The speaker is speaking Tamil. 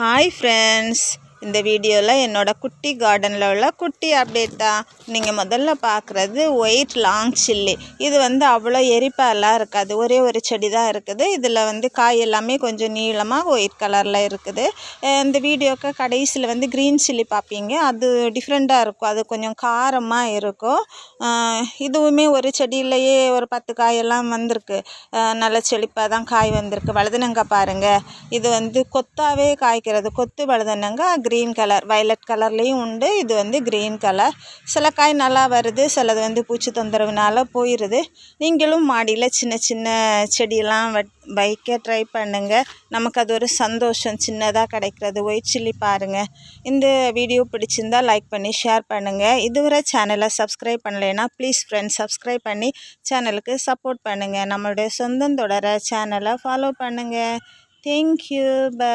ஹாய் ஃப்ரெண்ட்ஸ் இந்த வீடியோவில் என்னோட குட்டி கார்டனில் உள்ள குட்டி அப்டேட் தான் நீங்கள் முதல்ல பார்க்குறது ஒயிட் லாங் சில்லி இது வந்து அவ்வளோ எரிப்பாலாம் இருக்காது. ஒரே ஒரு செடி தான் இருக்குது. இதில் வந்து காய் எல்லாமே கொஞ்சம் நீளமாக ஒயிட் கலரில் இருக்குது. இந்த வீடியோக்கு கடைசியில் வந்து க்ரீன் சில்லி பார்ப்பீங்க அது டிஃப்ரெண்ட்டாக இருக்கும். அது கொஞ்சம் காரமாக இருக்கும். இதுவுமே ஒரு செடியிலேயே ஒரு பத்து காயெல்லாம் வந்திருக்கு. நல்ல செழிப்பாக தான் காய் வந்திருக்கு. வலதுனங்க பாருங்கள் இது வந்து கொத்தாவே காய்க்கிறது. கொத்து வலதுனங்க க்ரீன் கலர் வயலட் கலர்லேயும் உண்டு. இது வந்து க்ரீன் கலர் சில காய் நல்லா வருது சிலது வந்து பூச்சி தொந்தரவுனால போயிடுது நீங்களும் மாடியில் சின்ன சின்ன செடியெல்லாம் வட் வைக்க ட்ரை பண்ணுங்கள் நமக்கு அது ஒரு சந்தோஷம். சின்னதாக கிடைக்கிறது. ஒயிட் சில்லி பாருங்கள் இந்த வீடியோ பிடிச்சிருந்தா லைக் பண்ணி ஷேர் பண்ணுங்கள் இதுவரை சேனலை சப்ஸ்கிரைப் பண்ணலைன்னா ப்ளீஸ் ஃப்ரெண்ட்ஸ் சப்ஸ்கிரைப் பண்ணி சேனலுக்கு சப்போர்ட் பண்ணுங்கள் நம்மளுடைய சொந்தம் தொடர சேனலை ஃபாலோ பண்ணுங்கள் தேங்க்யூ பை